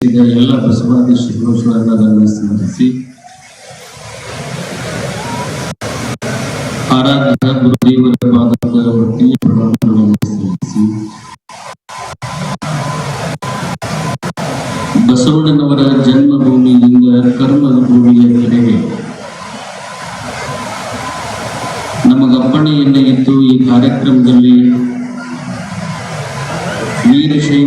ಈಗ ಎಲ್ಲ ಶಿವಶ್ವರನ್ನ ಸ್ಮರಿಸಿ ಆರಾಧ್ಯ ಗುರುದೇವರ ಪಾದದ ಭಕ್ತಿಯ ಪ್ರಣಾಮಗಳನ್ನು ಸಲ್ಲಿಸಿ ಬಸವಣ್ಣನವರ ಜನ್ಮಭೂಮಿಯಿಂದ ಕರ್ಮದ ಭೂಮಿಯ ಕಡೆಗೆ ನಮಗಪ್ಪಣೆಯನ್ನ ಇದ್ದು ಈ ಕಾರ್ಯಕ್ರಮದಲ್ಲಿ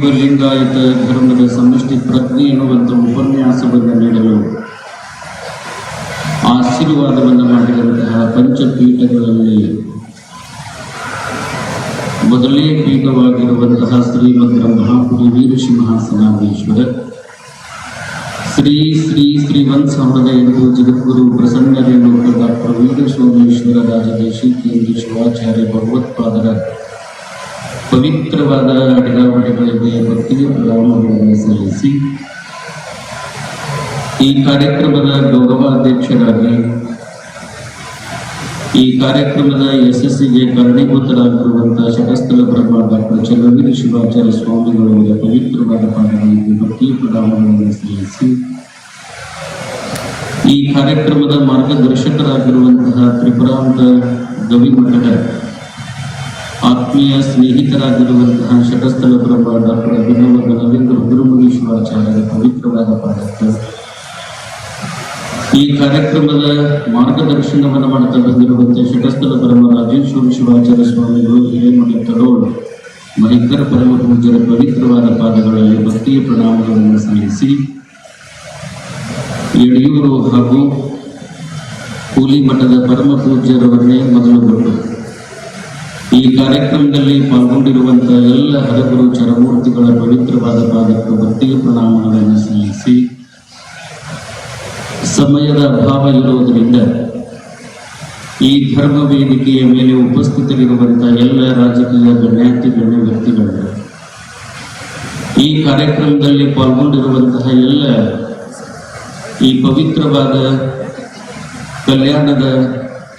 ಲಿಂಗಾಯತ ಧರ್ಮದ ಸಮಷ್ಟಿ ಪ್ರಜ್ಞೆ ಎನ್ನುವಂಥ ಉಪನ್ಯಾಸವನ್ನು ನೀಡಲು ಆಶೀರ್ವಾದವನ್ನು ಮಾಡಿದಂತಹ ಪಂಚಪೀಠಗಳಲ್ಲಿ ಮೊದಲನೇ ಪೀಠವಾಗಿರುವಂತಹ ಶ್ರೀಮಂತ ಮಹಾಪುರಿ ವೀರಸಿಂಹಾಸನಾಧೀಶ್ವರ, ಶ್ರೀ ಶ್ರೀ ಶ್ರೀ ಒಂದ್ ಎಂದು ಜಗದ್ಗುರು ಪ್ರಸನ್ನರೇಣುಕ ಡಾಕ್ಟರ್ ವೀರಸೋಮೇಶ್ವರ ರಾಜದೇಶಿಕೇಂದ್ರ ಶಿವಾಚಾರ್ಯ ಭಗವತ್ಪಾದರ ಪವಿತ್ರವಾದ ಅಡಿಗಾವಣೆಗಳಿಗೆ ಭಕ್ತಿಗೆ ಪ್ರಣಾಮಗಳನ್ನು ಸಲ್ಲಿಸಿ ಈ ಕಾರ್ಯಕ್ರಮದ ಗೌರವಾಧ್ಯಕ್ಷರಾಗಿ ಈ ಕಾರ್ಯಕ್ರಮದ ಯಶಸ್ಸಿಗೆ ಕಾರಣೀಭೂತರಾಗಿರುವಂತಹ ಶಟಸ್ಥಲ ಬ್ರಹ್ಮ ಡಾಕ್ಟರ್ ಚಲವೀರ ಶಿವಾಚಾರ್ಯ ಸ್ವಾಮಿಗಳವರ ಪವಿತ್ರವಾದ ಪಾದಗಳಿಗೆ ಭಕ್ತಿಯ ಪ್ರಣಾಮಗಳನ್ನು ಸಲ್ಲಿಸಿ ಈ ಕಾರ್ಯಕ್ರಮದ ಮಾರ್ಗದರ್ಶಕರಾಗಿರುವಂತಹ ತ್ರಿಪುರಾಂತ ಗವಿಮಠದ ಆತ್ಮೀಯ ಸ್ನೇಹಿತರಾಗಿರುವಂತಹ ಶಟಸ್ಥಲ ಬ್ರಹ್ಮ ಡಾಕ್ಟರ್ ಅಭಿನವ ರವೀಂದ್ರ ಗುರುಮುನೀಶ್ವರಾಚಾರ್ಯರ ಪವಿತ್ರವಾದ ಪಾದಕ್ಕೆ. ಈ ಕಾರ್ಯಕ್ರಮದ ಮಾರ್ಗದರ್ಶನವನ್ನು ಮಾಡ್ತಾ ಬಂದಿರುವಂತೆ ಶಟಸ್ಥಲ ಬ್ರಹ್ಮ ರಾಜೇಶ್ವರ ಶಿವಾಚಾರ್ಯ ಸ್ವಾಮಿಗಳು ಹಿರೇಮಠ ತಡೋಳು ಮಹಿಕರ ಪರಮ ಪೂಜರ ಪವಿತ್ರವಾದ ಪಾದಗಳಲ್ಲಿ ಭಕ್ತಿಯ ಪ್ರಣಾಮಗಳನ್ನು ಸಲ್ಲಿಸಿ, ಯಡಿಯೂರು ಹಾಗೂ ಕೂಲಿ ಮಠದ ಪರಮ ಪೂಜ್ಯರವನ್ನೇ ಮೊದಲುಗೊಂಡು ಈ ಕಾರ್ಯಕ್ರಮದಲ್ಲಿ ಪಾಲ್ಗೊಂಡಿರುವಂತಹ ಎಲ್ಲ ಹರಗುರು ಚರಮೂರ್ತಿಗಳ ಪವಿತ್ರವಾದ ಪಾದಕ್ಕೆ ಭಕ್ತಿಯ ಪ್ರಣಾಮಗಳನ್ನು ಸಲ್ಲಿಸಿ, ಸಮಯದ ಅಭಾವ ಇರುವುದರಿಂದ ಈ ಧರ್ಮ ವೇದಿಕೆಯ ಮೇಲೆ ಉಪಸ್ಥಿತರಿರುವಂತಹ ಎಲ್ಲ ರಾಜಕೀಯ ಗಣ್ಯಾತಿ ಗಣ್ಯ ವ್ಯಕ್ತಿಗಳು ಈ ಕಾರ್ಯಕ್ರಮದಲ್ಲಿ ಪಾಲ್ಗೊಂಡಿರುವಂತಹ ಎಲ್ಲ ಈ ಪವಿತ್ರವಾದ ಕಲ್ಯಾಣದ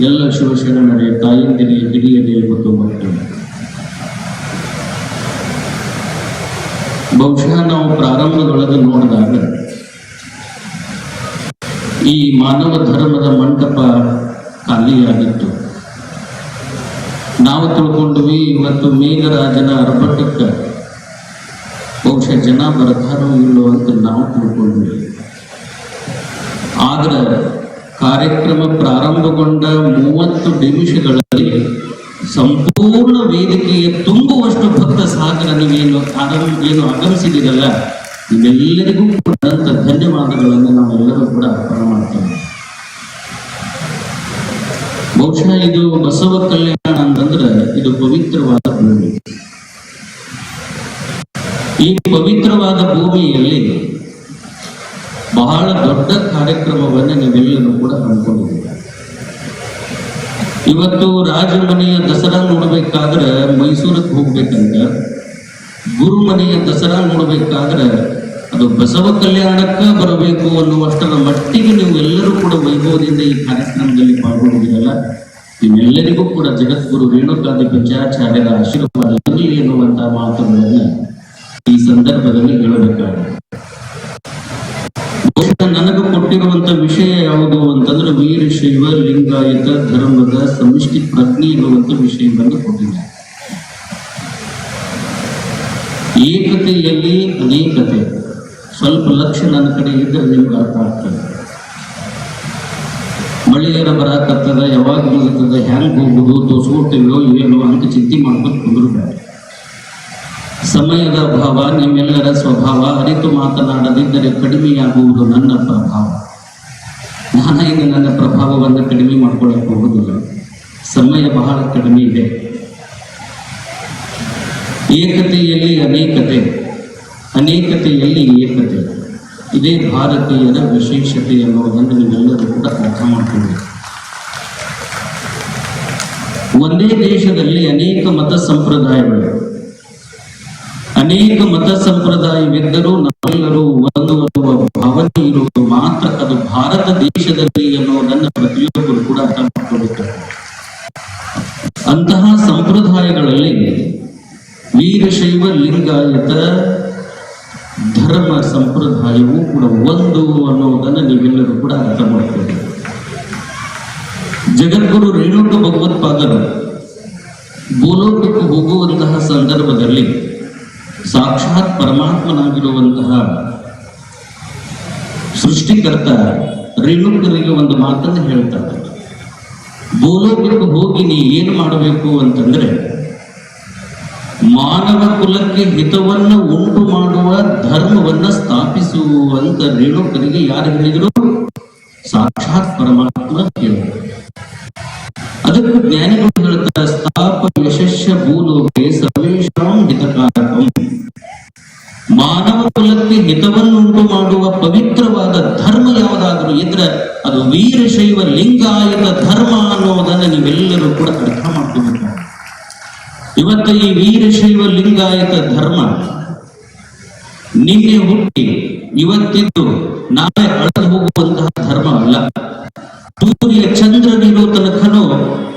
ಎಲ್ಲ ಶಿವಶರಣರೇ, ತಾಯಂದಿರೇ, ಹಿರಿಯರೇ ಮತ್ತು ಬಹುಶಃ ನಾವು ಪ್ರಾರಂಭದೊಳಗೆ ನೋಡಿದಾಗ ಈ ಮಾನವ ಧರ್ಮದ ಮಂಟಪ ಖಾಲಿಯಾಗಿತ್ತು. ನಾವು ತಿಳ್ಕೊಂಡ್ವಿ ಇವತ್ತು ಮೇಘರಾಜನ ಅರ್ಭಟಕ್ಕೆ ಬಹುಶಃ ಜನ ಬರ್ತಾರೋ ಇಲ್ಲೋ ಅಂತ ನಾವು ತಿಳ್ಕೊಂಡ್ವಿ. ಆದ್ರೆ ಕಾರ್ಯಕ್ರಮ ಪ್ರಾರಂಭಗೊಂಡ ಮೂವತ್ತು ನಿಮಿಷಗಳಲ್ಲಿ ಸಂಪೂರ್ಣ ವೇದಿಕೆಯ ತುಂಬುವಷ್ಟು ಭಕ್ತ ಸಾಗರ ನೀವೇನು ಆಗಮ ಏನು ಆಗಮಿಸಿದಿರಲ್ಲ ನಿಮ್ಮೆಲ್ಲರಿಗೂ ಕೂಡ ಧನ್ಯವಾದಗಳನ್ನು ನಾವೆಲ್ಲರೂ ಕೂಡ ಅರ್ಪಣ ಮಾಡ್ತೇವೆ. ಬಹುಶಃ ಇದು ಬಸವ ಕಲ್ಯಾಣ ಅಂತಂದ್ರೆ ಇದು ಪವಿತ್ರವಾದ ಭೂಮಿ. ಈ ಪವಿತ್ರವಾದ ಭೂಮಿಯಲ್ಲಿ ಬಹಳ ದೊಡ್ಡ ಕಾರ್ಯಕ್ರಮವನ್ನು ನೀವೆಲ್ಲರೂ ಕೂಡ ಹಮ್ಮಿಕೊಂಡಿದ್ದೀರಿ. ಇವತ್ತು ರಾಜಮನೆಯ ದಸರಾ ನೋಡ್ಬೇಕಾದ್ರೆ ಮೈಸೂರಿಗೆ ಹೋಗ್ಬೇಕಂತ. ಗುರುಮನೆಯ ದಸರಾ ನೋಡ್ಬೇಕಾದ್ರೆ ಅದು ಬಸವ ಕಲ್ಯಾಣಕ್ಕ ಬರಬೇಕು ಅನ್ನುವಷ್ಟರ ಮಟ್ಟಿಗೆ ನೀವು ಎಲ್ಲರೂ ಕೂಡ ವೈಭವದಿಂದ ಈ ಕಾರ್ಯಕ್ರಮದಲ್ಲಿ ಪಾಲ್ಗೊಂಡಿದ್ದೀರಲ್ಲ. ನಿಮ್ಮೆಲ್ಲರಿಗೂ ಕೂಡ ಜಗದ್ಗುರು ರೇಣುಕಾದಿ ಪಂಚಾಚಾರ್ಯರ ಆಶೀರ್ವಾದ ಇರಲಿ ಎನ್ನುವಂತಹ ಮಾತುಗಳನ್ನು ಈ ಸಂದರ್ಭದಲ್ಲಿ ಹೇಳಬೇಕಾಗಿದೆ. ನನಗೆ ಕೊಟ್ಟಿರುವಂತ ವಿಷಯ ಯಾವುದು ಅಂತಂದ್ರೆ ವೀರಶೈವ ಲಿಂಗಾಯತ ಧರ್ಮದ ಸಮಿಷ್ಟಿ ಪ್ರಜ್ಞೆ ಇರುವಂತ ವಿಷಯವನ್ನು ಕೊಟ್ಟಿದ್ದಾರೆ. ಏಕತೆಯಲ್ಲಿ ಅನೇಕತೆ. ಸ್ವಲ್ಪ ಲಕ್ಷ ನನ್ನ ಕಡೆ ಇದ್ದರೆ ನಿಮ್ಗೆ ಅರ್ಥ ಆಗ್ತದೆ. ಮಳೆಯರ ಬರಾಕತ್ತದ ಯಾವಾಗ ಮುಗಿತದ ಹೆಂಗ್ ಹೋಗುದು ತೋರ್ಸ್ಕೊಳ್ತೀವೋ ಏನೋ ಅಂತ ಚಿಂತೆ ಮಾಡ್ಕೊಂಡು ಕುಂದ್ರಬೇಡ. ಸಮಯದ ಅಭಾವ, ನಿಮ್ಮೆಲ್ಲರ ಸ್ವಭಾವ ಅರಿತು ಮಾತನಾಡದಿದ್ದರೆ ಕಡಿಮೆಯಾಗುವುದು ನನ್ನ ಪ್ರಭಾವ. ನಾನೇನು ನನ್ನ ಪ್ರಭಾವವನ್ನು ಕಡಿಮೆ ಮಾಡ್ಕೊಳ್ಳಕ್ಕೆ ಹೋಗುದಿಲ್ಲ ಸಮಯ ಬಹಳ ಕಡಿಮೆ ಇದೆ. ಏಕತೆಯಲ್ಲಿ ಅನೇಕತೆ, ಅನೇಕತೆಯಲ್ಲಿ ಏಕತೆ. ಇದೇ ಭಾರತೀಯರ ವಿಶೇಷತೆ ಎನ್ನುವುದನ್ನು ನೀವೆಲ್ಲರೂ ಕೂಡ ಅರ್ಥ ಮಾಡ್ಕೊಳ್ಬೇಕು ಒಂದೇ ದೇಶದಲ್ಲಿ ಅನೇಕ ಮತ ಸಂಪ್ರದಾಯಗಳು. ಅನೇಕ ಮತ ಸಂಪ್ರದಾಯವಿದ್ದರೂ ನಾವೆಲ್ಲರೂ ಒಂದು ಅನ್ನುವ ಭಾವನೆ ಇರುವುದು ಮಾತ್ರ. ಅದು ಭಾರತ ದೇಶದಲ್ಲಿ ಎನ್ನುವುದನ್ನು ಪ್ರತಿಯೊಬ್ಬರು ಕೂಡ ಅರ್ಥ ಮಾಡಿಕೊಳ್ಳುತ್ತಾರೆ ಅಂತಹ ಸಂಪ್ರದಾಯಗಳಲ್ಲಿ ವೀರಶೈವ, ಲಿಂಗಾಯತ, ಧರ್ಮ ಸಂಪ್ರದಾಯವೂ ಕೂಡ ಒಂದು ಅನ್ನೋದನ್ನ ನೀವೆಲ್ಲರೂ ಕೂಡ ಅರ್ಥ ಮಾಡಿಕೊಳ್ಳಿ ಜಗದ್ಗುರು ರೇಣುಕ ಭಗವತ್ಪಾದರು ಭೂಲೋಕಕ್ಕೆ ಹೋಗುವಂತಹ ಸಂದರ್ಭದಲ್ಲಿ ಸಾಕ್ಷಾತ್ ಪರಮಾತ್ಮನಾಗಿರುವಂತಹ ಸೃಷ್ಟಿಕರ್ತ ರೇಣುಕರಿಗೆ ಒಂದು ಮಾತನ್ನು ಹೇಳ್ತಾರೆ ಭೂಲೋಕಕ್ಕೆ ಹೋಗಿ ನೀ ಏನು ಮಾಡಬೇಕು ಅಂತಂದ್ರೆ ಮಾನವ ಕುಲಕ್ಕೆ ಹಿತವನ್ನ ಉಂಟು ಮಾಡುವ ಧರ್ಮವನ್ನ ಸ್ಥಾಪಿಸುವಂತ ರೇಣುಕರಿಗೆ ಯಾರು ಹೇಳಿದ್ರು? ಸಾಕ್ಷಾತ್ ಪರಮಾತ್ಮ ದೇವರು ಅದಕ್ಕೂ ಜ್ಞಾನಿಗಳು ಹೇಳ್ತಾರೆ ಸ್ಥಾಪ ಯಶಸ್ಯ ಭೂಲೋಕೆ ಸರ್ವೇಶಾಂ ಹಿತಕಾರಕಂ. ಮಾನವ ಕುಲಕ್ಕೆ ಹಿತವನ್ನುಂಟು ಮಾಡುವ ಪವಿತ್ರವಾದ ಧರ್ಮ ಯಾವುದಾದರೂ ಇದ್ರೆ ಅದು ವೀರಶೈವ ಲಿಂಗಾಯತ ಧರ್ಮ ಅನ್ನೋದನ್ನ ನೀವೆಲ್ಲರೂ ಕೂಡ ಅರ್ಥ ಮಾಡ್ಕೋಬೇಕು. ಇವತ್ತು ಈ ವೀರಶೈವ ಲಿಂಗಾಯತ ಧರ್ಮ ನಿನ್ನೆ ಹುಟ್ಟಿ ಇವತ್ತಿದ್ದು ನಾಳೆ ಅಳದು ಹೋಗುವಂತಹ ಧರ್ಮ ಅಲ್ಲ ಸೂರ್ಯ ಚಂದ್ರನಿರೋ ತನಕನು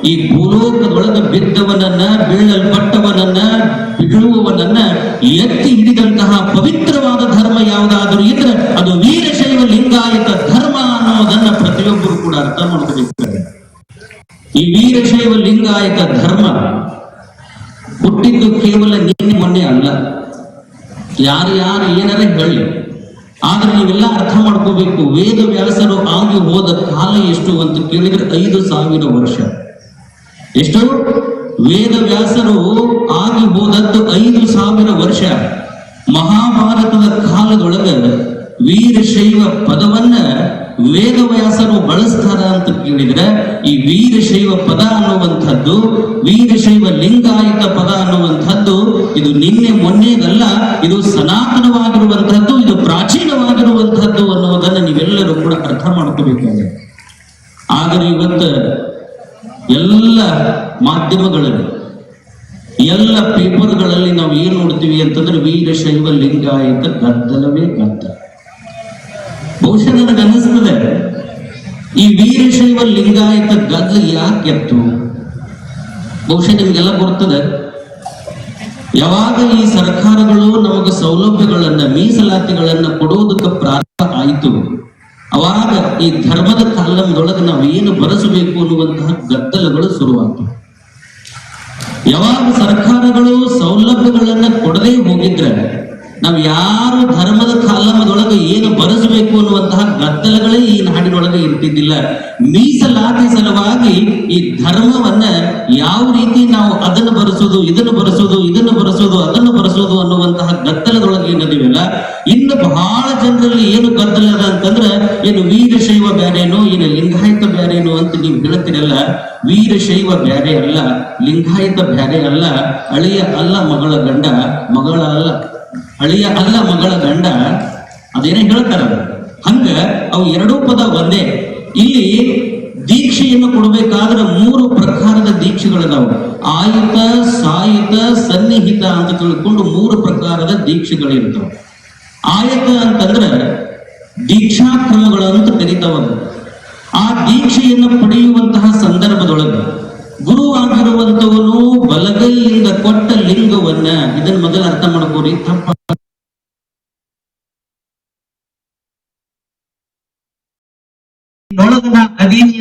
ಈ ಭೂಲೋಕದೊಳಗೆ ಬಿದ್ದವನನ್ನ, ಬೀಳಲ್ಪಟ್ಟವನನ್ನ ಬೀಳುವವನನ್ನ ಎತ್ತಿ ಹಿಡಿದಂತಹ ಪವಿತ್ರವಾದ ಧರ್ಮ ಯಾವುದಾದರೂ ಇದ್ರೆ ಅದು ವೀರಶೈವ ಲಿಂಗಾಯತ ಧರ್ಮ ಅನ್ನೋದನ್ನ ಪ್ರತಿಯೊಬ್ಬರು ಕೂಡ ಅರ್ಥ ಮಾಡ್ಕೋಬೇಕಾಗಿದೆ ಈ ವೀರಶೈವ ಲಿಂಗಾಯತ ಧರ್ಮ ಹುಟ್ಟಿದ್ದು ಕೇವಲ ನೀನು ಮೊನ್ನೆ ಅಲ್ಲ. ಯಾರು ಯಾರು ಏನಾರ ಹೇಳಿ. ಆದ್ರೆ ನೀವೆಲ್ಲ ಅರ್ಥ ಮಾಡ್ಕೋಬೇಕು. ವೇದ ವ್ಯಾಸರು ಆಗಿ ಹೋದ ಕಾಲ ಎಷ್ಟು ಅಂತ ಕೇಳಿದ್ರೆ ಐದು ಸಾವಿರ ವರ್ಷ. ಎಷ್ಟು? ವೇದ ವ್ಯಾಸರು ಆಗಿ ಹೋದದ್ದು ಐದು ಸಾವಿರ ವರ್ಷ. ಮಹಾಭಾರತದ ಕಾಲದೊಳಗ ವೀರಶೈವ ಪದವನ್ನ ವೇದವ್ಯಾಸರು ಬಳಸ್ತಾರ ಅಂತ ಕೇಳಿದ್ರೆ ಈ ವೀರಶೈವ ಪದ ಅನ್ನುವಂಥದ್ದು ವೀರಶೈವ ಲಿಂಗಾಯತ ಪದ ಅನ್ನುವಂಥದ್ದು, ಇದು ನಿನ್ನೆ ಮೊನ್ನೆದಲ್ಲ, ಇದು ಸನಾತನವಾಗಿರುವಂತಹದ್ದು ಇದು ಪ್ರಾಚೀನವಾಗಿರುವಂತಹದ್ದು ನೀವೆಲ್ಲರೂ ಕೂಡ ಅರ್ಥ ಮಾಡ್ಕೋಬೇಕಾಗಿದೆ ಆದರೆ ಇವತ್ತು ಎಲ್ಲ ಮಾಧ್ಯಮಗಳಲ್ಲಿ, ಎಲ್ಲ ಪೇಪರ್ಗಳಲ್ಲಿ ನಾವು ಏನ್ ನೋಡ್ತೀವಿ ಅಂತಂದ್ರೆ ವೀರಶೈವ ಲಿಂಗಾಯತ ಗದ್ದಲವೇ ಗದ್ದ. ಬಹುಶಃ ನನಗೆ ಅನಿಸ್ತದೆ ಈ ವೀರಶೈವ ಲಿಂಗಾಯತ ಗದ್ದಲ ಯಾಕೆ ಎತ್ತು? ಬಹುಶಃ ನಿಮ್ಗೆಲ್ಲ ಬರ್ತದೆ. ಯಾವಾಗ ಈ ಸರ್ಕಾರಗಳು ನಮಗೆ ಸೌಲಭ್ಯಗಳನ್ನ, ಮೀಸಲಾತಿಗಳನ್ನ ಕೊಡುವುದಕ್ಕೆ ಪ್ರಾರಂಭ ಆಯಿತು ಅವಾಗ ಈ ಧರ್ಮದ ಕಾಲಂದೊಳಗೆ ನಾವು ಏನು ಬರೆಸಬೇಕು ಅನ್ನುವಂತಹ ಗದ್ದಲಗಳು ಶುರುವಾಗ್ತವೆ. ಯಾವಾಗ ಸರ್ಕಾರಗಳು ಸೌಲಭ್ಯಗಳನ್ನ ಕೊಡದೇ ಹೋಗಿದ್ರೆ ನಾವು ಯಾರು ಧರ್ಮದ ಕಾಲಮದೊಳಗೆ ಏನು ಬರೆಸಬೇಕು ಅನ್ನುವಂತಹ ಗದ್ದಲಗಳೇ ಈ ನಾಡಿನೊಳಗೆ ಇರ್ತಿದ್ದಿಲ್ಲ ಮೀಸಲಾತಿ ಸಲುವಾಗಿ ಈ ಧರ್ಮವನ್ನ ಯಾವ ರೀತಿ ನಾವು ಅದನ್ನು ಬರೆಸೋದು, ಇದನ್ನು ಬರೆಸೋದು ಇದನ್ನು ಬರೆಸೋದು, ಅದನ್ನು ಬರೆಸೋದು ಅನ್ನುವಂತಹ ಗದ್ದಲದೊಳಗೆ ಏನದಿವಲ್ಲ ಇನ್ನು ಬಹಳ ಜನರಲ್ಲಿ ಏನು ಗದ್ದಲ ಅದ ಅಂತಂದ್ರೆ, ಏನು ವೀರಶೈವ ಬ್ಯಾರೇನೋ, ಏನು ಲಿಂಗಾಯತ ಬ್ಯಾರೇನೋ ಅಂತ ನೀವು ಹೇಳ್ತೀರಲ್ಲ ವೀರಶೈವ ಬ್ಯಾರೆ ಅಲ್ಲ, ಲಿಂಗಾಯತ ಬ್ಯಾರೆ ಅಲ್ಲ, ಅಳಿಯ ಅಲ್ಲ ಮಗಳ ಗಂಡ, ಮಗಳ ಅಲ್ಲ. ಅಳಿಯ ಅಲ್ಲ ಮಗಳ ಗಂಡ, ಅದೇನೇ ಹೇಳ್ತಾರ ಹಂಗ ಅವು ಎರಡೂ ಪದ ಒಂದೇ. ಇಲ್ಲಿ ದೀಕ್ಷೆಯನ್ನು ಕೊಡಬೇಕಾದ್ರೆ ಮೂರು ಪ್ರಕಾರದ ದೀಕ್ಷೆಗಳಿದಾವು. ಆಯುತ, ಸಾಯುತ, ಸನ್ನಿಹಿತ ಅಂತ ತಿಳ್ಕೊಂಡು ಮೂರು ಪ್ರಕಾರದ ದೀಕ್ಷೆಗಳಿರ್ತಾವ. ಆಯತ ಅಂತಂದ್ರೆ ದೀಕ್ಷಾ ಕ್ರಮಗಳು ಅಂತ ಕರೀತಾವದು ಆ ದೀಕ್ಷೆಯನ್ನು ಪಡೆಯುವಂತಹ ಸಂದರ್ಭದೊಳಗೆ ಗುರು ಆಗಿರುವಂತವನು ಬಲಗೈಯಿಂದ ಕೊಟ್ಟ ಲಿಂಗವನ್ನ ಇದನ್ನ ಮೊದಲು ಅರ್ಥ ಮಾಡ್ಕೋರಿ. ತಪ್ಪ ನೊಳಗನ ಅದೇನಿ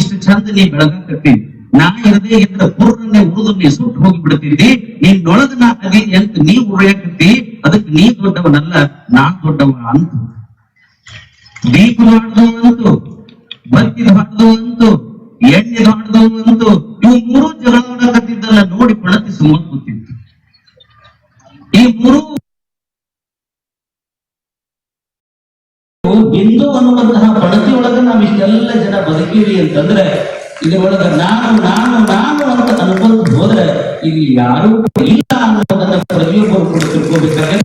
ಇಷ್ಟು ಚಂದ ನೀ ಬೆಳಗಾಕತ್ತಿ ನಾ ಇರದೆ ಇದ್ರ ಪೂರ್ಣನೆ ಉಳಿದು ನೀ ಸುಟ್ಟು ಹೋಗಿ ಬಿಡ್ತಿದ್ದಿ ನೀನ್ ನೊಳಗನ ಅದೇನಿ ಅಂತ ನೀ ಉಳಿಯಾಕತ್ತಿ ಅದಕ್ಕೆ ನೀ ದೊಡ್ಡವನಲ್ಲ ನಾ ದೊಡ್ಡವ ಅಂತ. ದೀಪ ಮಾಡ್ದು ಅಂತು ಬತ್ತಿ ಹಾಡ್ದು ಅಂತು, ಎಣ್ಣೆ ಹಾಡ್ದು ಅಂತು, ಇವು ಮೂರು ಜಗಳ ಆಡಕತ್ತಿದ್ದಲ್ಲ ನೋಡಿ ಪಳತಿ ಸುಮ್ಮನೆ ಈ ಮೂರು ಬಿಂದು ಅನ್ನುವಂತಹ ಪಡತಿ ನಾವು ಇಷ್ಟೆಲ್ಲ ಜನ ಬದುಕೀವಿ ಅಂತಂದ್ರೆ ಇದರೊಳಗ ನಾನು ನಾನು ನಾನು ಅಂತ ಅನ್ಕೊಂಡು ಹೋದ್ರೆ ಇಲ್ಲಿ ಯಾರು ಇಲ್ಲ ಅನ್ನೋದನ್ನ ಪ್ರತಿಯೊಬ್ಬರು ಕೂಡ ತಿಳ್ಕೋಬೇಕಾದ್ರೆ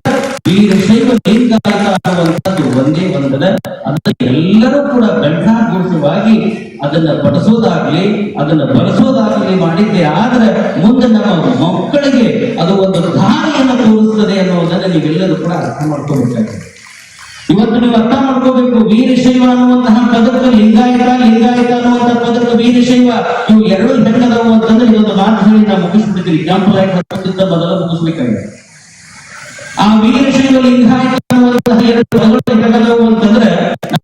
ವೀರಶೈವ ಲಿಂಗಾಯತ ಅನ್ನುವಂಥದ್ದು ಒಂದೇ ಒಂದದ, ಅದನ್ನ ಎಲ್ಲರೂ ಕೂಡ ಗಂಟಾಘೋಷವಾಗಿ ಅದನ್ನ ಪಡಿಸೋದಾಗ್ಲಿ, ಅದನ್ನ ಬಳಸೋದಾಗ್ಲಿ ಮಾಡಿದ್ದೆ ಆದ್ರೆ ಮುಂದೆ ನಮ್ಮ ಮಕ್ಕಳಿಗೆ ಅದು ಒಂದು ದಾರಿಯನ್ನು ತೋರಿಸ್ತದೆ ಅನ್ನೋದನ್ನ ನೀವೆಲ್ಲರೂ ಕೂಡ ಅರ್ಥ ಮಾಡ್ಕೋಬೇಕಾಗಿದೆ. ಇವತ್ತು ನೀವು ಅರ್ಥ ಮಾಡ್ಕೋಬೇಕು, ವೀರಶೈವ ಅನ್ನುವಂತಹ ಪದಕ ಲಿಂಗಾಯತ ಲಿಂಗಾಯತ ಅನ್ನುವಂತಹ ಪದಕ ವೀರಶೈವ, ಇವು ಎರಡು ಹೆಣ್ಣದವು ಅಂತಂದ್ರೆ ಇವತ್ತು ಮಾತು ಹೇಳಿ ನಾವು ಮುಗಿಸ್ಬಿಡ್ತೀವಿ. ಕೆಂಪು ಲೈಟ್ ಮುಗಿಸ್ಬೇಕಾಗಿದೆ. ಆ ವೀರಶೈವ, ಲಿಂಗಾಯತ ಅನ್ನುವಂತಹ ಎರಡು ಪದಗಳು ಹೇಗದವು ಅಂತಂದ್ರೆ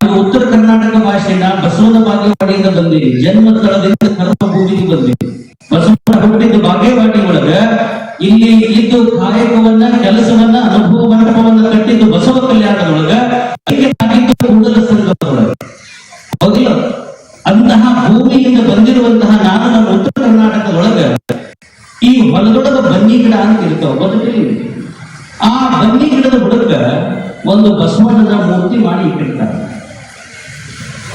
ನಮ್ಮ ಉತ್ತರ ಕರ್ನಾಟಕ ಭಾಷೆನ ಬಸವನ ಬಾಗೇವಾಡಿಯಿಂದ ಬಂದಿದೆ ಜನ್ಮ ಸ್ಥಳದಿಂದ ಕರ್ಮಭೂಮಿಗೆ ಬಂದಿದೆ ಬಸವನ ಹುಟ್ಟಿದ ಬಾಗೇವಾಡಿ ಒಳಗ ಇಲ್ಲಿ ಇದ್ದು ಕಾಯಕವನ್ನ, ಕೆಲಸವನ್ನ ಬನ್ನಿ ಗಿಡದ ಬುಡಕ ಒಂದು ಬಸವಣ್ಣನ ಮೂರ್ತಿ ಮಾಡಿ ಇಟ್ಟಿರ್ತಾರೆ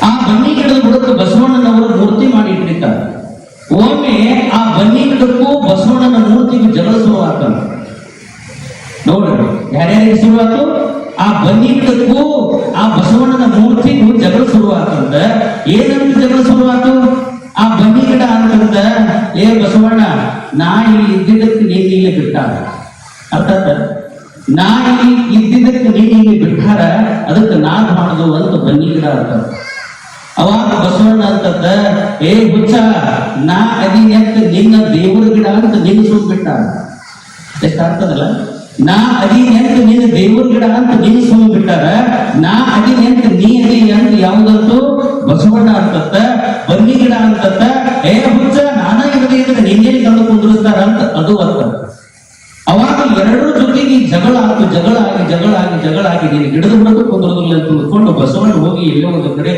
ಆ ಬನ್ನಿ ಗಿಡದ ಬುಡಕ ಬಸವಣ್ಣನವರು ಮೂರ್ತಿ ಮಾಡಿ ಇಟ್ಟಿರ್ತಾರೆ ಒಮ್ಮೆ ಆ ಬನ್ನಿ ಗಿಡಕ್ಕೂ ಬಸವಣ್ಣನ ಮೂರ್ತಿಗೂ ಜಗಳ ಶುರುವಾತ. ನೋಡ್ರಿ ಯಾರ್ಯಾರಿಗೆ ಶುರುವಾತು? ಆ ಬನ್ನಿ ಗಿಡಕ್ಕೂ ಆ ಬಸವಣ್ಣನ ಮೂರ್ತಿಗೂ ಜಗಳ ಶುರುವಾತಂತ ಏನಂತ ಜಗಳ ಶುರುವಾತು? ಆ ಬನ್ನಿ ಗಿಡ ಅಂತಂದ ಏ ಬಸವಣ್ಣ, ನಾ ಇಲ್ಲಿ ಇದ್ದಿದ್ದಕ್ಕೆ ನೀನು ಇಲ್ಲಿ ಬಿಟ್ಟ. ಅರ್ಥಾತ್ ನಾ ಇಲ್ಲಿ ಇದ್ದಿದ್ದಕ್ಕೆ ನೀನ್ ಬಿಟ್ಟಾರ, ಅದಕ್ಕೆ ನಾ ಮಾಡುದು ಅಂತ ಬನ್ನಿ ಗಿಡ ಅಂತ ಅವಾಗ ಬಸವಣ್ಣ ಅಂತಂದ ಏ ಹುಚ್ಚ, ನಾ ಅದಿ ಅಂತ ನಿನ್ನ ದೇವರ ಗಿಡ ಅಂತ ನಿನ್ನ ಬಿಟ್ಟಾರ ಬಿಟ್ಟ ಆಗ್ತದಲ್ಲ? ನಾ ಅದಿ ಅಂತ ನಿನ್ನ ದೇವರ ಗಿಡ ಅಂತ ನಿನ್ನ ಬಿಟ್ಟಾರ, ನಾ ಅದಿ ಅಂತ ನೀ ಅದಿ ಅಂತ ಯಾವುದಂತೂ ಬಸವಣ್ಣ ಅಂತತ್ತ ಬನ್ನಿ ಗಿಡ ಅಂತತ್ತ ಏ ಹುಚ್ಚ, ನಾನ ಇರಲಿ ಅಂದ್ರೆ ನಿನ್ನೇನು ತಂದು ಕುಂದಿರ್ತಾರ ಅಂತ ಅದು ಅರ್ಥ. ಅವಾಗ ಎರಡು ಜೊತೆಗೆ ಜಗಳ ಆಗಿ ಜಗಳ ಆಗಿ ಜಗಳ ಆಗಿ ಜಗಳ ಆಗಿ ನೀನು ಗಿಡದ ಬುಡಕ್ಕೂ ಕುಂದಿರೋದಿಲ್ಲ ತಿಳ್ಕೊಂಡು ಬಸವಣ್ಣ ಹೋಗಿ ಎಲ್ಲೋ ಒಂದು ಕಡೆ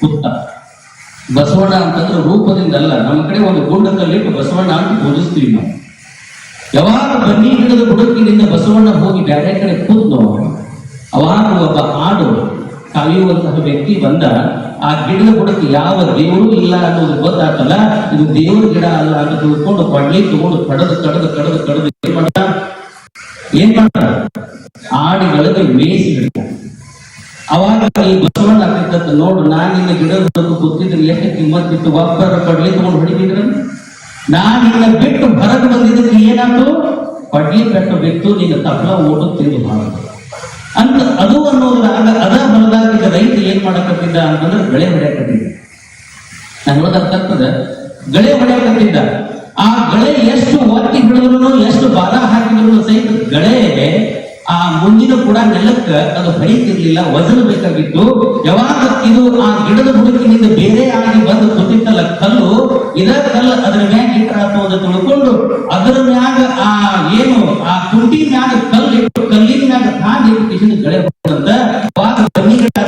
ಕೂತ. ಬಸವಣ್ಣ ಅಂತಂದ್ರೆ ರೂಪದಿಂದ ಅಲ್ಲ, ನಮ್ಮ ಕಡೆ ಒಂದು ಗುಂಡದಲ್ಲಿ ಬಸವಣ್ಣ ಅಂತ ಪೂಜಿಸ್ತೀವಿ ನಾವು. ಯಾವಾಗ ಬನ್ನಿ ಗಿಡದ ಬುಡಕಿನಿಂದ ಬಸವಣ್ಣ ಹೋಗಿ ಬೇರೆ ಕಡೆ ಕೂತ್ನೋ, ಅವಾಗ ಒಬ್ಬ ಆಡು ಕಲಿಯುವಂತಹ ವ್ಯಕ್ತಿ ಬಂದ, ಆ ಗಿಡದ ಬುಡಕ್ಕೆ ಯಾವ ದೇವರು ಇಲ್ಲ ಅನ್ನೋದು ಗೊತ್ತಾತಲ್ಲ, ಇದು ದೇವ್ರ ಗಿಡ ಅಲ್ಲ ಅಂತ ತಿಳ್ಕೊಂಡು ಕೊಡ್ಲಿ ತಗೊಂಡು ಕಡದು ಕಡದು ಕಡದು ಕಡದು ಏನ್ ಮಾಡ್ದ? ಏನ್ ಮಾಡ್ದ? ಆಡಿಗಳಿಗೆ ಮೇಯಿಸಿ ಅವಾಗ ಈ ಬಸವಣ್ಣ ಆಗ್ತಿದ್ದಂತ ನೋಡು, ನಾನು ನಿನ್ನ ಗಿಡದ ಬುಡಕ್ಕೆ ಕೂತಿದ್ರೆ ಎಷ್ಟು ಬಿಟ್ಟು ಒಬ್ಬರ ಕಡ್ಲಿ ತಗೊಂಡು ಹೊಡಿತಿದ್ರ ನಾನು ನಿನ್ನ ಬಿಟ್ಟು ಹೊರಗೆ ಬಂದಿದ್ದಕ್ಕೆ ಏನಾಯ್ತು? ಪಡ್ಲಿ ಪೆಟ್ಟು ಬಿತ್ತು, ನಿನ್ನ ತಪ್ಪ ಓಟು ತಿಂದು ಅಂತ ಅದು ಅನ್ನೋದು ಹೊಲದಾಗಿದ್ದ ರೈತ ಏನ್ ಮಾಡಕತ್ತಿದ್ದ ಅಂತಂದ್ರೆ ಬೆಳೆ ಹೊಡೆಯಕತ್ತಿದ್ದ. ಅರ್ಥ ಗೊತ್ತಾಗ್ತದ? ಗಳೆ ಹೊಡೆಯಕತ್ತಿದ್ದ. ಆ ಗಳೆ ಎಷ್ಟು ಒತ್ತಿ ಹಿಡಿದ್ರು ಎಷ್ಟು ಬಾಲ ಹಾಕಿದ್ರು ಸಹಿತ ಗಳೆ ಆ ಮುಂದಿನ ಕೂಡ ನೆಲಕ್ಕ ಅದು ಹರಿತಿರ್ಲಿಲ್ಲ ಬೇಕಾಗಿತ್ತು. ಯಾವಾಗ ಇದು ಆ ಗಿಡದ ಹುಡುಕಿನಿಂದ ಬೇರೆ ಆಗಿ ಬಂದು ಕೂತಿತ್ತಲ್ಲ ಕಲ್ಲು, ಇದ ಕಲ್ಲು ಅದ್ರ ಮ್ಯಾಗ ಇಟ್ಟ ಅಂತ ತಿಳ್ಕೊಂಡು ಅದರ ಮ್ಯಾಗ ಆ ಏನು, ಆ ಕುಂಟಿ ಮ್ಯಾಗ ಕಲ್ಲು ಇಟ್ಟು ಕಲ್ಲಿನ ಮ್ಯಾಗ ಕಾಲ್ ಇಟ್ಟು ಗಳೆ ಹೊಡೆದಂತ ಅವಾಗ ಬನ್ನಿ ಗಿಡ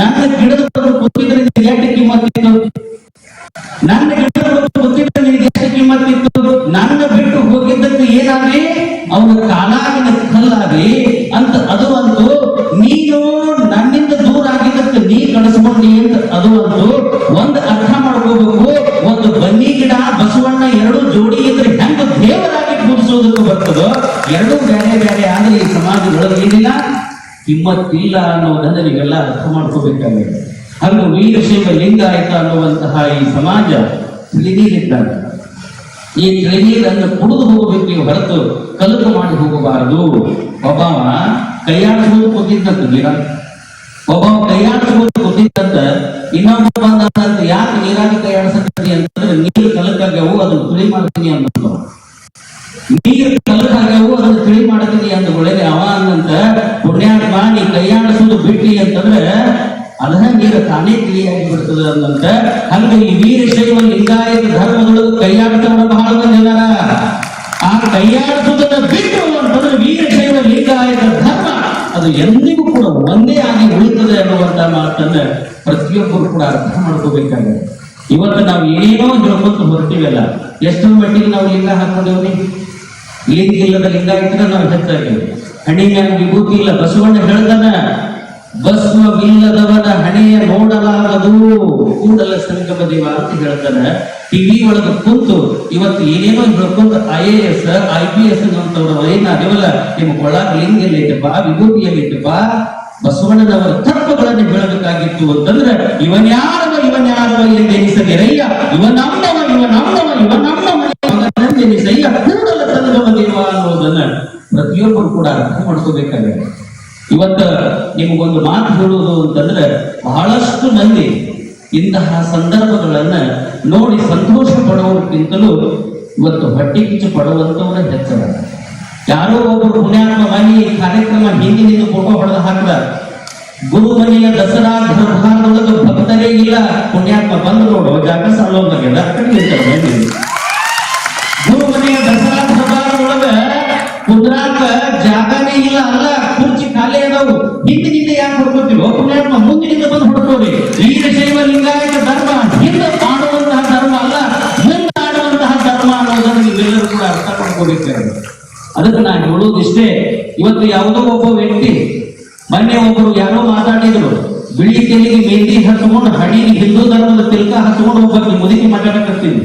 ನನ್ನ ಗಿಡದ ಕುತ್ತಿದ್ರೆ ಎಷ್ಟು ಕಿಮ್ಮತ್ತಿತ್ತು? ನನ್ನ ಗಿಡದ ಕುತ್ತಿದ್ರೆ ಕಿಮ್ಮತ್ತಿತ್ತು? ನನ್ನ ಬಿಟ್ಟು ಹೋಗಿದ್ದಕ್ಕೆ ಏನಾಗ್ಲಿ ಅವನು ಕಾಲಾಗಿನ ಕಲ್ಲಾಗಿ ಅಂತ ಅದು ಒಂದು, ನೀನು ನನ್ನಿಂದ ದೂರ ಆಗಿದ್ದಕ್ಕೆ ನೀ ಕಳಿಸ್ಕೊಂಡಿ ಅಂತ ಅದು ಅಂತು ಒಂದು ಅರ್ಥ ಮಾಡ್ಕೋಬೇಕು. ಒಂದು ಬನ್ನಿ ಗಿಡ, ಬಸವಣ್ಣ ಎರಡು ಜೋಡಿ ಇದ್ರೆ ಹೆಂಗ ದೇವರಾಗಿ ಪೂಜಿಸೋದಕ್ಕೆ ಬರ್ತದೋ? ಎರಡು ಬೇರೆ ಬೇರೆ ಆದ್ರೆ ಈ ಸಮಾಜದೊಳಗೆ ಏನಿಲ್ಲ? ಕಿಮ್ಮತ್ತಿಲ್ಲ ಅನ್ನೋದನ್ನ ನೀವೆಲ್ಲ ಅರ್ಥ ಮಾಡ್ಕೋಬೇಕಾಗಿದೆ ಹಾಗೂ ವೀರಶೈವ ಲಿಂಗಾಯತ ಅನ್ನುವಂತಹ ಈ ಸಮಾಜ ತಿಳಿದೀರಿದ್ದಾಗ ಈ ತಿಳಿದೀರನ್ನು ಕುಡಿದು ಹೋಗಬೇಕು, ಹೊರತು ಕಲುಕು ಮಾಡಿ ಹೋಗಬಾರದು. ಒಬ್ಬವ ಕೈಯಾಡಿಸುವುದು ಕೂತಿದ್ದಂತ ನೀರ ಒಬ್ಬವ ಕೈಯಾಡಿಸುವುದು ಕೂತಿದ್ದಂತ ಇನ್ನೊಬ್ಬ ಬಂದಂತ ಯಾಕೆ ನೀರಾಗಿ ಕೈಯಾಡಿಸತ್ತಿ ಅಂತಂದ್ರೆ ನೀರು ಕಲಕಾಗ್ಯಾವು ಅದನ್ನು ತುಳಿ ಮಾಡ್ತೀನಿ ಅಂತ ನೀರು ಕಲಕಾಗ್ಯಾವು ಅದನ್ನು ತಿಳಿ ಮಾಡ್ತೀನಿ ಅಂದ ಒಳಗೆ ಅವ ಅನ್ನಂತ ಪುಣ್ಯಾತ್ಮ ನೀ ಕೈಯಾಡಿಸುವುದು ಬಿಟ್ಟಿ ಅಂತಂದ್ರೆ ಅದನ್ನ ನೀರು ತಾನೇ ತಿಳಿಯಾಗಿ ಬಿಡ್ತದ ಅನ್ನಂತ ಹಂಗ ಈ ವೀರಶೈವ ಲಿಂಗಾಯತ ಧರ್ಮದೊಳಗೆ ಕೈಯಾಡಿಸೋಣ ಬಹಳ ಮಂದಿ ಇದಾರ ಆ ಕೈಯಾಡಿಸುವುದನ್ನ ಬಿಟ್ಟು ಅಂತಂದ್ರೆ ವೀರಶೈವ ಲಿಂಗಾಯತ ಧರ್ಮ. ಅದು ಎಂದಿಗೂ ಕೂಡ ಒಂದೇ ಆಗಿ ಉಳಿತದೆ ಅನ್ನುವಂತ ಮಾತನ್ನ ಪ್ರತಿಯೊಬ್ಬರು ಕೂಡ ಅರ್ಥ ಮಾಡ್ಕೋಬೇಕಾಗಿದೆ. ಇವತ್ತು ನಾವು ಏನೋ ಜೊತೆ ಹೊರತೀವಲ್ಲ ಎಷ್ಟೋ ಮಟ್ಟಿಗೆ ನಾವು ಲಿಂಗ ಹಾಕೊಂಡೇವ್ರಿ ಲಿಂಗ ಇಲ್ಲದ ನಾವು ಹೆಚ್ಚಾಗಿ ಹಣಿ ಮ್ಯಾಗ ವಿಭೂತಿ ಇಲ್ಲ, ಬಸವಣ್ಣ ಹೇಳ್ದನ ಬಸವಿಲ್ಲದವನ ಹಣೆಯ ನೋಡಲಾಗದು ಕೂಡಲ ಸಂಗಮ ದೇವ ಅಂತ ಹೇಳ್ತಾನೆ ಟಿವಿ ಒಳಗ ಕುಂತು ಇವತ್ತು ಏನೇನೋ ಹೇಳ್ಕೊಂತ I A S I P S ಅಂತವ್ರು ಏನ ಅದೇವಲ್ಲ ನಿಮ್ಮ ಕೊಳ್ಳಾಗ ಲಿಂಗ ಎಲ್ಲೈತಪ್ಪ ವಿಭೂತಿ ಬಸವಣ್ಣನವರ ತತ್ವಗಳನ್ನು ಹೇಳಬೇಕಾಗಿತ್ತು ಅಂತಂದ್ರೆ ಎನಿಸದಿರಯ್ಯ ಇವನಮ್ಮವ ಇವನಮ್ಮವ ಇವನಮ್ಮವ ಇವನೆಂದೆನಿಸಯ್ಯ ಕೂಡಲ ಸಂಗಮ ದೇವ ಅನ್ನೋದನ್ನ ಪ್ರತಿಯೊಬ್ಬರು ಕೂಡ ಅರ್ಥ ಮಾಡ್ಕೋಬೇಕಾಗಿದೆ. ಇವತ್ತ ನಿಮ್ಗೊಂದು ಮಾತು ಹೇಳುವುದು ಅಂತಂದ್ರೆ, ಬಹಳಷ್ಟು ಮಂದಿ ಇಂತಹ ಸಂದರ್ಭಗಳನ್ನ ನೋಡಿ ಸಂತೋಷ ಪಡುವುದಕ್ಕಿಂತಲೂ ಇವತ್ತು ಹೊಟ್ಟೆ ಕಿಚ್ಚು ಪಡುವಂತವರ ಹೆಚ್ಚಳ ಯಾರೋ ಒಬ್ಬರು ಪುಣ್ಯಾತ್ಮವಾಗಿ ಈ ಕಾರ್ಯಕ್ರಮ ಹಿಂದಿನಿಂದ ಫೋಟೋ ಹೊಡೆದು ಹಾಕಿದ. ಗುರುಮನೆಯ ದಸರಾ ದರ್ಬಾರದೊಳಗೆ ಭಕ್ತರೇ ಇಲ್ಲ. ಪುಣ್ಯಾತ್ಮ ಬಂದು ನೋಡು, ಜಾಗ ಸಾಲೋದಾಗ್ಯದ ಕಡೆ ನಿಂತಾರ ಮಂದಿ. ಗುರು ಮನೆಯ ದಸರಾ ದರ್ಬಾರದೊಳಗ ಕುಂದ್ರಾಕ ಜಾಗನೇ ಇಲ್ಲ ಅಲ್ಲ, ಕುರ್ಚಿ ಖಾಲಿ ಅದಾವು. ಹಿಂದಿನಿಂದ ಯಾಕೆ ಹೊಡ್ಕೋತೀವೋ ಪುಣ್ಯಾತ್ಮ ಮುಂದಿನಿಂದ ಬಂದು ಈಗ ಶೈವ ಲಿಂಗಾಯತ ಧರ್ಮ, ಹಿಂದೆ ಆಡುವಂತಹ ಧರ್ಮ ಅಲ್ಲ, ಮುಂದೆ ಆಡುವಂತಹ ಧರ್ಮ ಅನ್ನೋದನ್ನು ನೀವೆಲ್ಲರೂ ಕೂಡ ಅರ್ಥ ಮಾಡ್ಕೋಬೇಕಾದ್ರೆ ಅದಕ್ಕೆ ನಾನು ಹೇಳೋದಿಷ್ಟೇ ಇವತ್ತು ಯಾವುದೋ ಒಬ್ಬ ವ್ಯಕ್ತಿ, ಮೊನ್ನೆ ಒಬ್ಬರು ಯಾರೋ ಮಾತಾಡಿದ್ರು, ಬಿಳಿ ತೆಲಿಗೆ ಮೆಹಂದಿ ಹಚ್ಕೊಂಡು ಹಣಿಗೆ ಹಿಂದೂ ಧರ್ಮದ ತಿಲ್ಕ ಹಚ್ಕೊಂಡು ಒಬ್ಬ ಮುದುಕಿ ಮಾತಾಡಕತ್ತೀನಿ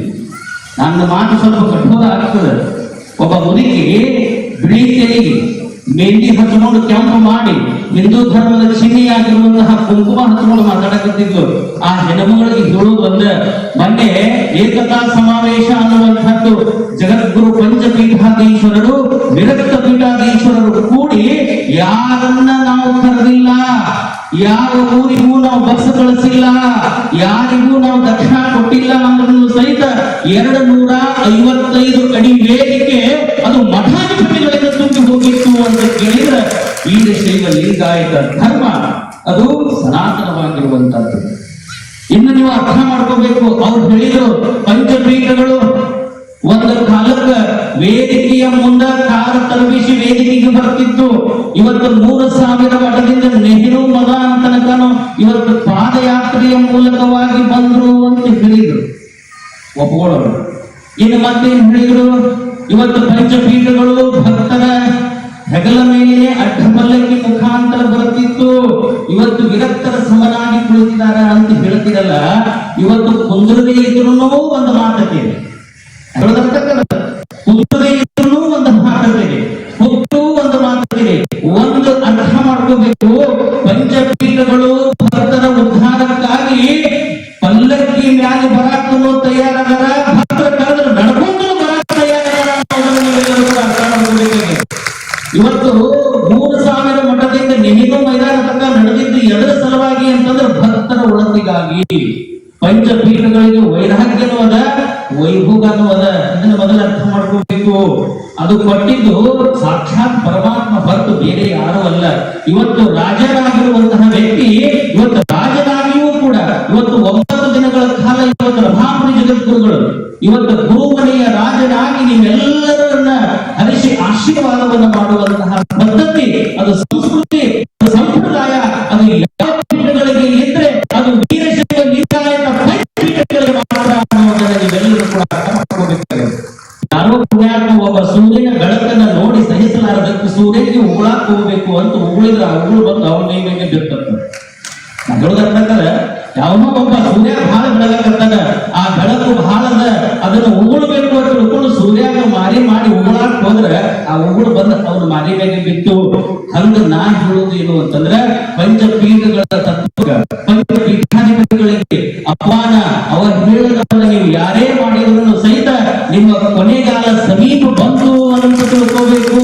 ನನ್ನ ಮಾತು ಸ್ವಲ್ಪ ಕಠೋರ ಆಗ್ತದೆ. ಒಬ್ಬ ಮುದುಕಿಗೆ ಬಿಳಿ ತೆಲಿಗೆ ಮೆಹಂದಿ ಹಚ್ಕೊಂಡು ಕೆಂಪು ಮಾಡಿ. ಹಿಂದೂ ಧರ್ಮದ ಚಿಹ್ನೆಯಾಗಿರುವಂತಹ ಕುಂಕುಮ ಹಚ್ಕೊಂಡು ಮಾತಾಡಕತ್ತಿದ್ದು. ಆ ಹೆಣ್ಮಗಳಿಗೆ ಹೇಳೋದು ಒಂದ ಮೊನ್ನೆ ಏಕತಾ ಸಮಾವೇಶ ಅನ್ನುವಂಥದ್ದು ಜಗದ್ಗುರು ಪಂಚಪೀಠಾಧೀಶ್ವರರು, ವಿರಕ್ತ ಪೀಠಾಧೀಶ್ವರರು ಕೂಡಿ ಯಾರನ್ನ ನಾವು ಕರೆದಿಲ್ಲ ಯಾವ ಊರಿಗೂ ನಾವು ಬಸ್ ಕಳಿಸಿಲ್ಲ, ಯಾರಿಗೂ ನಾವು ದಕ್ಷಿಣ ಕೊಟ್ಟಿಲ್ಲ ಅನ್ನೋದನ್ನು ಸಹಿತ ಎರಡು ನೂರ ಐವತ್ತೈದು ಅಡಿ ವೇದಿಕೆ ಅದು ಮಠಾಧಿಪತಿಗಳಿಂದ ತುಂಬಿ ಹೋಗಿತ್ತು ಅಂತ ಕೇಳಿದ್ರೆ ವೀರಶೈವ ಲಿಂಗಾಯತ ಧರ್ಮ, ಅದು ಸನಾತನವಾಗಿರುವಂತದ್ದು ಇನ್ನು ನೀವು ಅರ್ಥ ಮಾಡ್ಕೋಬೇಕು, ಅವ್ರು ಹೇಳಿದ್ರು, ಪಂಚಪೀಠಗಳು, ಒಂದು ಕಾಲಕ್ಕ ವೇದಿಕೆಯ ಮುಂದ ಕಾರ ತಲುಪಿಸಿ ವೇದಿಕೆಗೆ ಬರ್ತಿತ್ತು. ಇವತ್ತು ಮೂರು ಸಾವಿರ ಮಠದಿಂದ ನೆಹರು ಮಗ ಅಂತನಕನು ಇವತ್ತು ಪಾದಯಾತ್ರೆಯ ಮೂಲಕವಾಗಿ ಬಂದ್ರು ಅಂತ ಹೇಳಿದ್ರು. ಒಪ್ಕೊಳ್ಳೋರು. ಇನ್ನು ಮತ್ತೇನ್ ಹೇಳಿದ್ರು? ಇವತ್ತು ಪಂಚಪೀಠಗಳು ಭಕ್ತರ ಹೆಗಲ ಮೇಲೆ ಅಡ್ಡ ಪಲ್ಲಕ್ಕಿ ಮುಖಾಂತರ ಬರುತ್ತಿತ್ತು. ಇವತ್ತು ವಿರಕ್ತರ ಸಮನಾಗಿ ಕುಳಿತಿದ್ದಾರೆ ಅಂತ ಹೇಳ್ತಿರಲ್ಲ, ಇವತ್ತು ಕುಂದ್ರದೇ ಇದ್ರು ಒಂದು ಮಾತಕ್ಕೆ ಕುಂದ್ರದೇ ಇದ್ರು ಒಂದು ಮಾತಕ್ಕೆ ಹುಟ್ಟು ಒಂದು ಮಾತಕ್ಕೆ ಒಂದು ಅರ್ಥ ಮಾಡ್ಕೋಬೇಕು. ಪಂಚಪೀಠಗಳು ಆಶೀರ್ವಾದವನ್ನು ಮಾಡುವಂತಹ ಪದ್ಧತಿ, ಅದು ಸಂಸ್ಕೃತಿ ಸಂಪ್ರದಾಯ, ಅದು ಯಾವ ಇದ್ರೆ ಅದು ಅರ್ಥ ಸೂರ್ಯನ ಬೆಳಕನ್ನ ನೋಡಿ ಸಹಿಸಲಾರದಕ್ಕೆ ಸೂರ್ಯನಿಗೆ ಉಗುಳಾಕ್ ಹೋಗ್ಬೇಕು ಅಂತ ಉಗುಳಿದ್ರೆ ಉಗುಳು ಬಂದು ಅವನ ಮೇಲೆ ಒಬ್ಬ ಸೂರ್ಯ ಬಹಳ ಬೆಳಗತ್ತದ ಆ ಬೆಳಕು ಬಹಳದ ಅದನ್ನ ಉಗುಳ್ಬೇಕು ಅಂತ ತಿಳ್ಕೊಂಡು ಸೂರ್ಯಾಗ ಮಾರಿ ಮಾಡಿ ಉಗುಳಾಕ್ ಹೋದ್ರೆ ಆ ಉಗುಳು ಬಂದ ಅವ್ರ ಮಾರಿ ಮೇಲೆ ಬಿತ್ತು ಹಂಗ ನಾನ್ ಹೇಳೋದು ಏನು ಅಂತಂದ್ರೆ ಪಂಚಪೀಠಗಳ ತತ್ವ ಪಂಚಪೀಠಾಧಿಪತಿಗಳಿಗೆ ಅಪಮಾನ, ಅವರ ಹೇಳದವನ್ನ ನೀವು ಯಾರೇ ಮಾಡಿದ್ರು ಸಹಿತ ನಿಮ್ಮ ಕೊನೆಗಾಲ ಸಮೀಪ ಬಂತು ಅನ್ನೋದು ತಿಳ್ಕೋಬೇಕು.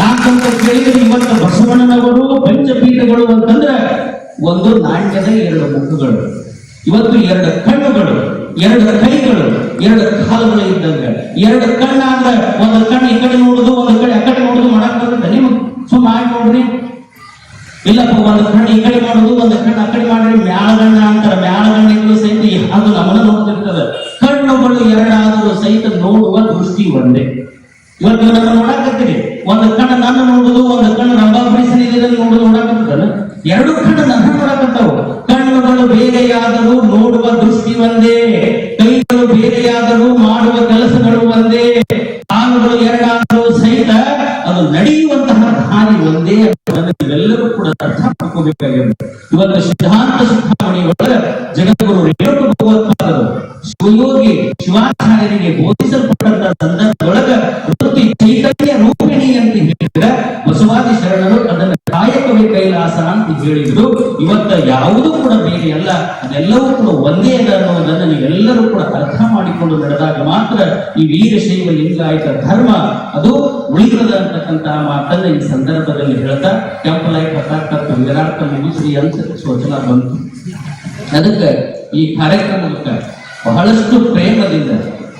ಯಾಕಂತ ಕೇಳಿದ್ರೆ ಇವತ್ತು ಬಸವಣ್ಣನವರು, ಪಂಚಪೀಠಗಳು ಅಂತಂದ್ರೆ ಒಂದು ನಾಣ್ಯದ ಎರಡು ಮುಖಗಳು, ಇವತ್ತು ಎರಡು ಕಣ್ಣುಗಳು. ಎರಡು ಕೈಗಳು, ಎರಡು ಕಾಲುಗಳು ಇದ್ದಂಗ. ಎರಡು ಕಣ್ಣಾದ್ರೆ ಒಂದು ಕಣ್ಣು ಈ ಕಡೆ ನೋಡುದು, ಒಂದು ಕಡೆ ಆ ಕಡೆ ನೋಡುದು ಮಾಡಕ್ ಬರುತ್ತೆ ಸುಮ್ಮ ಆಗಿ ನೋಡ್ರಿ ಇಲ್ಲಪ್ಪ, ಒಂದು ಕಣ್ಣು ಈ ಕಡೆ ಮಾಡುದು, ಒಂದು ಕಣ್ಣು ಆ ಕಡೆ ಮಾಡ್ರಿ ಮ್ಯಾಳಗಣ್ಣ ಅಂತಾರೆ. ಮ್ಯಾಳಗಣ್ಣಿಗಳು ಸಹಿತ ಅದು ನಮ್ಮನ್ನ ನೋಡ್ತಿರ್ತದೆ. ಕಣ್ಣುಗಳು ಎರಡಾದರೂ ಸಹಿತ ನೋಡುವ ದೃಷ್ಟಿ ಒಂದೇ. ಇವತ್ತು ನನ್ನ ನೋಡಾಕತ್ತೀರಿ. ಒಂದು ಕಣ್ಣು ನನ್ನ ನೋಡುದು, ಒಂದು ಕಣ್ಣು ಸನ್ನಿಧಿಯಲ್ಲಿ ನೋಡುದು ನೋಡಾಕತ್ತದಲ್ಲ? ಎರಡು ಕಣ್ಣು ನನ್ನ ನೋಡಾಕತ್ತಾವು. ಇವತ್ತು ಸಿದ್ಧಾಂತ ಶಿಖಾಮಣಿ ಒಳಗ ಜಗದ್ಗುರು ರೇಣುಕ ಭಗವತ್ಪಾದರು ಶಿವಯೋಗಿ ಶಿವಾಚಾರ್ಯರಿಗೆ ಬೋಧಿಸಲ್ಪಟ್ಟಂತ ಸಂದರ್ಭದೊಳಗ ವೃತ್ತಿ ಚೈತನ್ಯ ರೂಪಿಣಿ ಅಂತ ಹೇಳಿದ್ರೆ ಬಸವಾದಿ ಶರಣರು ಕಾಯಕವೇ ಕೈಲಾಸ ಅಂತ ಹೇಳಿದ್ರು. ಇವತ್ತ ಯಾವುದೂ ಕೂಡ ಬೇರೆ ಅಲ್ಲ. ಅದೆಲ್ಲವೂ ಕೂಡ ಒಂದೇ ಅದ ಅನ್ನೋದನ್ನ ನೀವೆಲ್ಲರೂ ಕೂಡ ಅರ್ಥ ಮಾಡಿಕೊಂಡು ನಡೆದಾಗ ಮಾತ್ರ ಈ ವೀರಶೈವ ಲಿಂಗಾಯತ ಧರ್ಮ ಅದು ಉಳಿದದ ಅಂತಕ್ಕಂತಹ ಮಾತನ್ನ ಈ ಸಂದರ್ಭದಲ್ಲಿ ಹೇಳ್ತಾ ಕೆಂಪು ಲೈಟ್ ಹತ್ತಾಕತ್ತ ವಿರಾಟ ಮುಗಿಸಿ ಅಂತ ಸೂಚನ ಬಂತು. ಅದಕ್ಕೆ ಈ ಕಾರ್ಯಕ್ರಮಕ್ಕೆ ಬಹಳಷ್ಟು ಪ್ರೇಮದಿಂದ,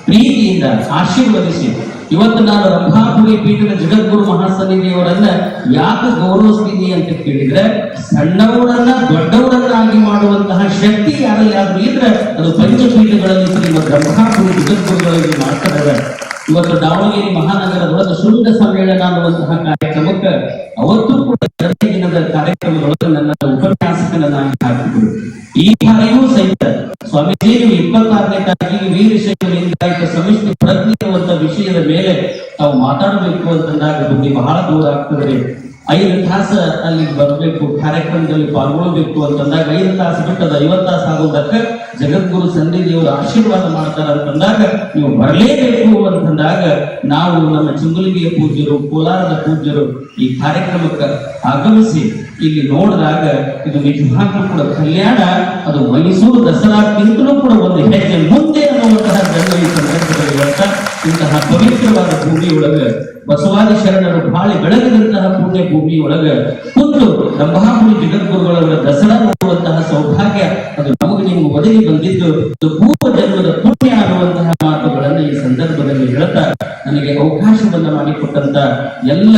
ಪ್ರೀತಿಯಿಂದ ಆಶೀರ್ವದಿಸಿ ಇವತ್ತು ನಾನು ರಂಭಾಪುರಿ ಪೀಠದ ಜಗದ್ಗುರು ಮಹಾಸನ್ನಿಧಿಯವರನ್ನ ಯಾಕೆ ಗೌರವಿಸ್ತೀನಿ ಅಂತ ಕೇಳಿದ್ರೆ, ಸಣ್ಣವರನ್ನ ದೊಡ್ಡವರನ್ನಾಗಿ ಮಾಡುವಂತಹ ಶಕ್ತಿ ಯಾರಲ್ಲಾದ್ರೂ ಇದ್ರೆ ಅದು ಪಂಚಪೀಠಗಳಲ್ಲಿ ಶ್ರೀಮದ್ ರಂಭಾಪುರಿ ಜಗದ್ಗುರುಗಳಲ್ಲಿ ಮಾಡ್ತಾರೆ. ಇವತ್ತು ದಾವಣಗೆರೆ ಮಹಾನಗರದೊಳಗೆ ಶೃಂಗ ಸಮ್ಮೇಳನ ಅನ್ನುವಂತಹ ಕಾರ್ಯಕ್ರಮಕ್ಕೆ ಅವತ್ತು ಕೂಡ ಎರಡನೇ ದಿನದ ಕಾರ್ಯಕ್ರಮದೊಳಗೆ ನನ್ನ ಉಪನ್ಯಾಸಕನನ್ನಾಗಿ ಹಾಕಿದ್ರು. ಈ ಬಾರಿಯೂ ಸಹಿತ ಸ್ವಾಮೀಜಿ ನೀವು ಇಪ್ಪತ್ತಾರನೇ ತಾರೀಕಿಗೆ ವೀರಶೈವ ಲಿಂಗಾಯತ ಸಮಿತಿ ಪ್ರಜ್ಞೆ ಎನ್ನುವಂತ ವಿಷಯದ ಮೇಲೆ ತಾವು ಮಾತಾಡಬೇಕು ಅಂತಂದಾಗ ಬಗ್ಗೆ ಬಹಳ ದೂರ ಆಗ್ತದೆ. ಐದು ತಾಸ ಅಲ್ಲಿ ಬರಬೇಕು, ಕಾರ್ಯಕ್ರಮದಲ್ಲಿ ಪಾಲ್ಗೊಳ್ಬೇಕು ಅಂತಂದಾಗ ಐದು ತಾಸು ಬಿಟ್ಟದ ಐವತ್ತು ತಾಸು ಆಗೋದಕ್ಕೆ ಜಗದ್ಗುರು ಸಂಧಿದೇವರು ಆಶೀರ್ವಾದ ಮಾಡ್ತಾರೆ ಅಂತಂದಾಗ ನೀವು ಬರಲೇಬೇಕು ಅಂತಂದಾಗ ನಾವು ನಮ್ಮ ಚಿಂಗುಲಿಗೆಯ ಪೂಜ್ಯರು, ಕೋಲಾರದ ಪೂಜ್ಯರು ಈ ಕಾರ್ಯಕ್ರಮಕ್ಕೆ ಆಗಮಿಸಿ ಇಲ್ಲಿ ನೋಡಿದಾಗ ಇದು ನಿಜವಾಗ್ಲೂ ಕೂಡ ಕಲ್ಯಾಣ, ಅದು ಮೈಸೂರು ದಸರಾಕ್ಕಿಂತಲೂ ಕೂಡ ಒಂದು ಹೆಜ್ಜೆ ಮುಂದೆ ಅನ್ನುವಂತಹ ಸಂದರ್ಭದಲ್ಲಿ ಇಂತಹ ಪವಿತ್ರವಾದ ಭೂಮಿಯೊಳಗೆ ಬಸವಾದಿ ಶರಣರು ಬಾಳಿ ಬೆಳಗಿದಂತಹ ಪುಣ್ಯ ಒಳಗ ಕುಂತು ರಂಭಾಪುರಿ ಜಗದ್ಗುರುಗಳವರ ದಸರಾ ನೋಡುವಂತಹ ಸೌಭಾಗ್ಯ ಅದು ನಮಗೆ ನಿಮ್ಗೆ ಒದಗಿ ಬಂದಿದ್ದು ಪೂರ್ವ ಜನ್ಮದ ಪುಣ್ಯ ಅನ್ನುವಂತಹ ಮಾತುಗಳನ್ನು ಈ ಸಂದರ್ಭದಲ್ಲಿ ಹೇಳ್ತಾ ನನಗೆ ಅವಕಾಶವನ್ನು ಮಾಡಿಕೊಟ್ಟಂತ ಎಲ್ಲ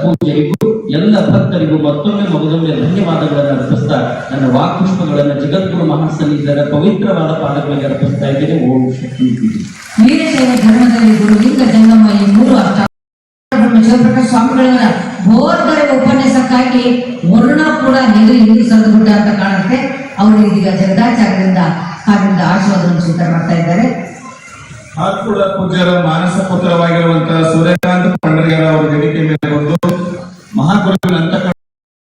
ಪೂಜೆಗೂ ಎಲ್ಲ ಭಕ್ತರಿಗೂ ಮತ್ತೊಮ್ಮೆ ಮಗದೊಮ್ಮೆ ಧನ್ಯವಾದಗಳನ್ನು ಅರ್ಪಿಸ್ತಾ ನನ್ನ ವಾಕ್ಪುಷ್ಪಗಳನ್ನು ಜಗದ್ಗುರು ಮಹಾಸನ್ನಿಧರ ಪವಿತ್ರವಾದ ಪಾದಗಳಿಗೆ ಅರ್ಪಿಸ್ತಾ ಇದ್ದೇನೆ. ಓಂ ಶಕ್ತಿ ವೀರಶೈವ ಧರ್ಮದಲ್ಲಿ ಗುರುಲಿಂಗ ಜಂಗಮ ಈ ಮೂರು ಅಷ್ಟ. ಶಿವಪ್ರಕಾಶ ಸ್ವಾಮಿಗಳವರ ಬೋರ್ಗರ ಉಪನ್ಯಾಸಕ್ಕಾಗಿ ವರುಣ ಕೂಡ ನಿದು ಹಿಂದಿ ಸದಗುಡ್ಡ ಅಂತ ಕಾಣುತ್ತೆ. ಅವರು ಇದೀಗ ಜಗದಾಚಾರ್ಯರಿಂದ ಹಾಗಿಂದ ಆಶೀರ್ವಾದವನ್ನು ಸ್ವೀಕಾರ ಮಾಡ್ತಾ ಇದ್ದಾರೆ. ಹಾಗೂ ಕೂಡ ಪೂಜ್ಯರ ಮಾನಸ ಪುತ್ರವಾಗಿರುವಂತಹ ಸೂರ್ಯಕಾಂತ ಪಂಡರಿಗರ ಅವರ ಬೇಡಿಕೆ ಮೇಲೆ ಬಂದು ಮಹಾಗುರುವಿನ ಅಂತಃ